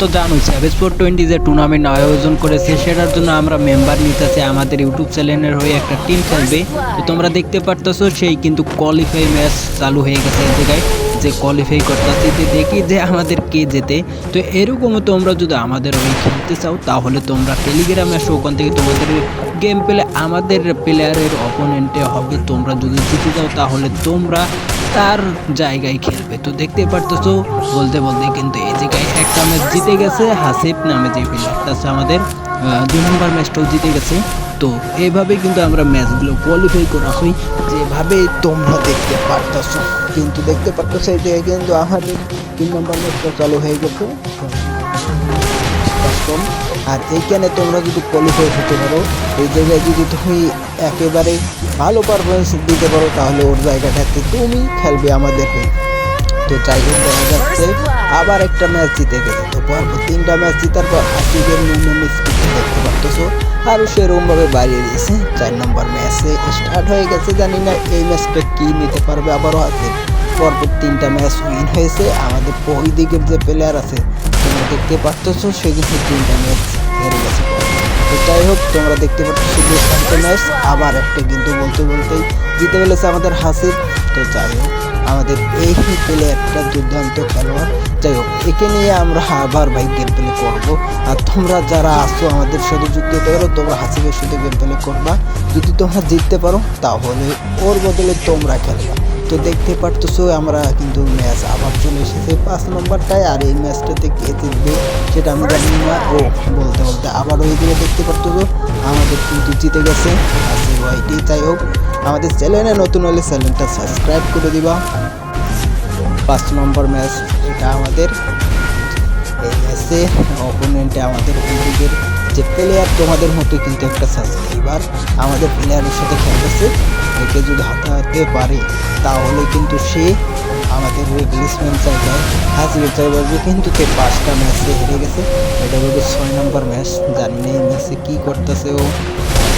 তো জানো savage four twenty যে টুর্নামেন্ট আয়োজন করেছে, সেটার জন্য আমরা মেম্বার নিতেছে আমাদের ইউটিউব চ্যানেলের হয়ে একটা টিম খেলবে। তো তোমরা দেখতে পারতেছো, সেই কিন্তু কোয়ালিফাই ম্যাচ চালু হয়ে গেছে এই জায়গায়। যে কোয়ালিফাই করতেছি, যে দেখি যে আমাদের কে যেতে তো এরকমও তোমরা যদি আমাদের হয়ে খেলতে চাও, তাহলে তোমরা টেলিগ্রামে আসো, ওখান থেকে তোমাদের গেম পেলে আমাদের প্লেয়ারের অপোনেন্টে হবে। তোমরা যদি জিতে যাও, তাহলে তোমরা তার জায়গায় খেলবে। তো দেখতে পারতেছো, বলতে বলতে কিন্তু এই জায়গায় একটা ম্যাচ জিতে গেছে, হাসিফ নামে যে প্লেয়ারটা আছে আমাদের দুই নম্বর ম্যাচটাও জিতে গেছে। তো এইভাবে কিন্তু আমরা ম্যাচগুলো কোয়ালিফাই করা হই যেভাবে তোমরা দেখতে পারতেছো। কিন্তু দেখতে পারতেছো, এই জায়গায় কিন্তু আমাদের তিন নম্বর ম্যাচটা চালু হয়ে গেছে। আর এইখানে তোমরা যদি কোয়ালিফাই হতে পারো, এই জায়গায় যদি তুমি একেবারে ভালো পারফরমেন্স দিতে পারো, তাহলে ওর জায়গাটাতে তুমি খেলবে আমাদের হয়ে। তো যাই হোক, দেখা যাচ্ছে আবার একটা ম্যাচ জিতে গেছে। তো পরপর তিনটা ম্যাচ জিতার পর আসিফের মুভমেন্ট স্পিড দেখতে পারতেছো। আরও সেরকমভাবে বাড়িয়ে দিয়েছে। চার নম্বর ম্যাচে স্টার্ট হয়ে গেছে, জানি না এই ম্যাচটা কি নিতে পারবে আবারও আছে পরপর তিনটা ম্যাচ উইন হয়েছে। আমাদের ওই দিকের যে প্লেয়ার আছে তোমরা দেখতে পারতেছো, সে কিন্তু তিনটা ম্যাচ হেরে গেছে। যাই হোক, তোমরা দেখতে পাচ্ছ একটা ম্যাচ আবার একটা কিন্তু বলতে বলতেই জিতে ফেলেছে আমাদের হাসিব তো যাই হোক, আমাদের এই প্লেয়ারটা দুর্দান্ত খেলোয়াড়। যাই হোক, একে নিয়ে আমরা আবার ভাই গেম প্লে করব। আর তোমরা যারা আসছো আমাদের সাথে যুক্ত হতে পারো, তোমরা হাসিবের সাথে গেম প্লে করবা। যদি তোমরা জিততে পারো, তাহলে ওর বদলে তোমরা খেলবা। তো দেখতে পারতেছো, আমরা কিন্তু ম্যাচ আবার চলে এসেছে পাঁচ নম্বরটায়, আর এই ম্যাচটাতে কে জিতবে সেটা আমি জানি না। ও, বলতে বলতে আবার ওই দিকে দেখতে পারতেছো, আমাদের কিন্তু জিতে গেছে আসিফ ওয়াইটি, যাই হোক, আমাদের চ্যানেলে নতুন হলে চ্যানেলটা সাবস্ক্রাইব করে দিবা। পাঁচ নম্বর ম্যাচ, এটা আমাদের। এই ম্যাচে অপোনেন্টে আমাদের যে প্লেয়ার তোমাদের মতো কিন্তু একটা সাবস্ক্রাইবার আমাদের প্লেয়ারের সাথে খেলতেছে। একে যদি হাতাতে পারে, তাহলে কিন্তু সে আমাদের রিপ্লেসমেন্ট জায়গায় হাসিবের জায়গায় কিন্তু সে পাঁচটা ম্যাচে হেরে গেছে। এটা বলতে ছয় নম্বর ম্যাচ জানি না এই ম্যাচে কী করতেছে ও।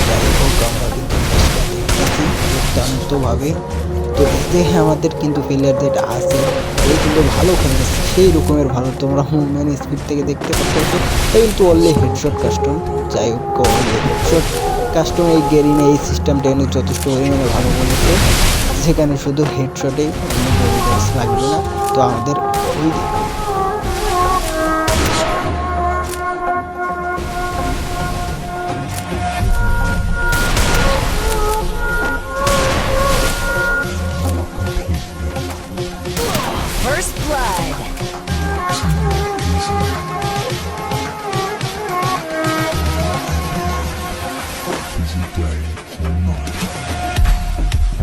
যাই হোক, আমরা কিন্তু দুর্দান্তভাবে। তো এতে আমাদের কিন্তু প্লেয়ার যেটা আছে এই কিন্তু ভালো খেলতেছে, সেই রকমের ভালো। তোমরা মুভমেন্ট স্পিড থেকে দেখতে পাচ্ছ কিন্তু অনলি হেডশট কাস্টম যাই হোক হেডশট কাস্টম এই গেরিং এই সিস্টেমটা এনে যথেষ্ট পরিমাণে ভালো বলেছে। সেখানে শুধু হেডশটেই লাগবে না। তো আমাদের ওই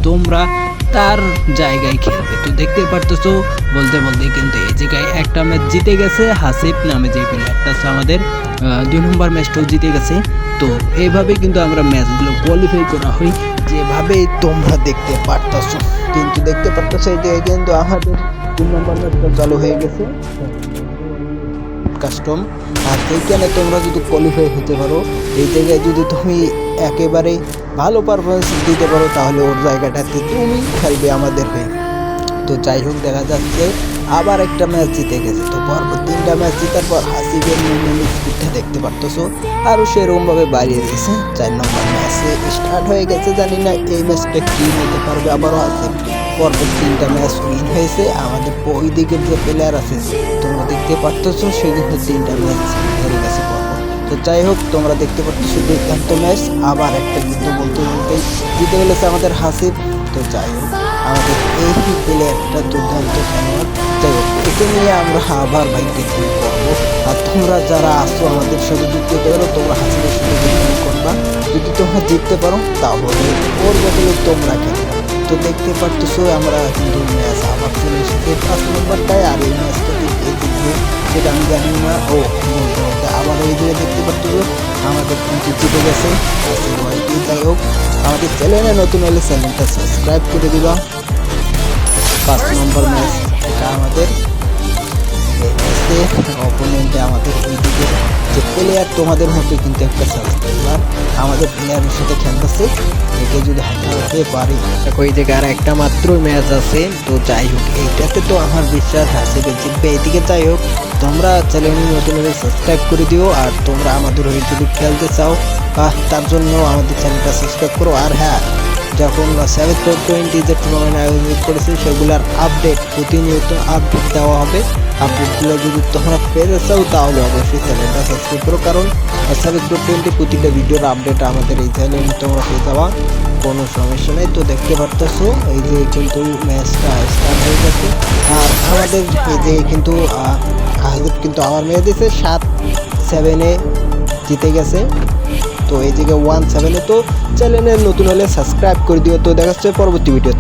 তোমরা তার জায়গায় খেলবে তো দেখতে পারতেছো, বলতে বলতে কিন্তু এই জায়গায় একটা ম্যাচ জিতে গেছে হাসিফ নামে যে প্লেয়ারটা আছে আমাদের দুই নম্বর ম্যাচটাও জিতে গেছে। তো এইভাবে কিন্তু আমরা ম্যাচগুলো কোয়ালিফাই করা হয় যেভাবে তোমরা দেখতে পারতেছো। কিন্তু দেখতে পারতেছো জায়গায় কিন্তু আমাদের তিন নম্বর ম্যাচটা চালু হয়ে গেছে। কাস্টম আর এইখানে তোমরা যদি কোয়ালিফাই হতে পারো, এই জায়গায় যদি তুমি একেবারে ভালো পারফরমেন্স দিতে পারো, তাহলে ওর জায়গাটাতে তুমি খেলবে আমাদের হয়ে। তো যাই হোক, দেখা যাচ্ছে আবার একটা ম্যাচ জিতে গেছে। তো পরপর তিনটা ম্যাচ জিতার পর হাসিবের মুভমেন্ট স্পিডটা দেখতে পারতেছো। আরও সেরকমভাবে বাড়িয়ে দিয়েছে। চার নম্বর ম্যাচে স্টার্ট হয়ে গেছে, জানি না এই ম্যাচটা কী নিতে পারবে, আবারও হাসিব পরপর তিনটা ম্যাচ উইন হয়েছে, আমাদের ওই দিকের যে প্লেয়ার আছে, তোমরা দেখতে পারতেছো সে কিন্তু তিনটা ম্যাচ হেরে গেছে তো যাই হোক, তোমরা দেখতে পাচ্ছ দুর্দান্ত ম্যাচ আবার একটা কিন্তু বলতে বলতেই জিতে ফেলেছে আমাদের হাসিব। তো যাই হোক, আমাদের এই প্লেয়ারটা দুর্দান্ত খেলোয়াড়। যাই হোক, একে নিয়ে আমরা আবার বাইকে করব? আর তোমরা যারা আসছো আমাদের সাথে যুক্ত হতে পারো তোমরা হাসিবের সাথে করবা। যদি তোমরা জিততে পারো, তাহলে ওর বদলে তোমরা খেলবে। তো দেখতে পারতেছো, আমরা কিন্তু ম্যাচ আবার চলে এসেছে পাঁচ নম্বরটায় আর এই ম্যাচটাতে কে জিতবে সেটা আমি জানি না, ও আবার ওই দিকে দেখতে পারতেছো, আমাদের কিন্তু জিতে গেছে যাই হোক, আমাদের চ্যানেলে নতুন হলে চ্যানেলটা সাবস্ক্রাইব করে দিবা। পাঁচ নম্বর ম্যাচ এটা আমাদের অপোনেন্টে আমাদের ওই দিকে প্লেয়ার তোমাদের মতো কিন্তু একটা সাবস্ক্রাইবার আমাদের প্লেয়ারের সাথে খেলতেছে একে যদি হাতে পারি। দেখো এই জায়গায় আর একটা মাত্র ম্যাচ আছে। তো যাই হোক এইটাতে তো আমার বিশ্বাস হাসিবে জিতবে। এদিকে যাই হোক তোমরা চ্যানেল নতুন হলে সাবস্ক্রাইব করে দিও। আর তোমরা আমাদের হয়ে যদি খেলতে চাও আহ, তার জন্য আমাদের চ্যানেলটা সাবস্ক্রাইব করো। আর হ্যাঁ যখন সেভেন টোয়েন্টি যে টুর্নামেন্ট আয়োজন করেছে সেগুলোর আপডেট প্রতিনিয়ত আপডেট দেওয়া হবে। আপডেটগুলো যদি তোমরা পেতে চাও তাহলে অবশ্যই চ্যানেলটা সাবস্ক্রাইব করো কারণ সেভেন টোয়েন্টি প্রতিটা ভিডিওর আপডেট আমাদের এই চ্যানেলে তোমরা পেয়ে যাওয়া কোনো সমস্যা নেই। তো দেখতে পারতেছো, এই যে কিন্তু ম্যাচটা স্টার্ট হয়ে গেছে। আর আমাদের এই যে কিন্তু আহমেদ কিন্তু আমার মেয়ে দিয়েছে। সাত সেভেনে জিতে গেছে। তো এই জায়গায় ওয়ান সেভেনে তো চ্যানেলে নতুন হলে সাবস্ক্রাইব করে দিও। তো দেখা যাচ্ছে পরবর্তী ভিডিওতে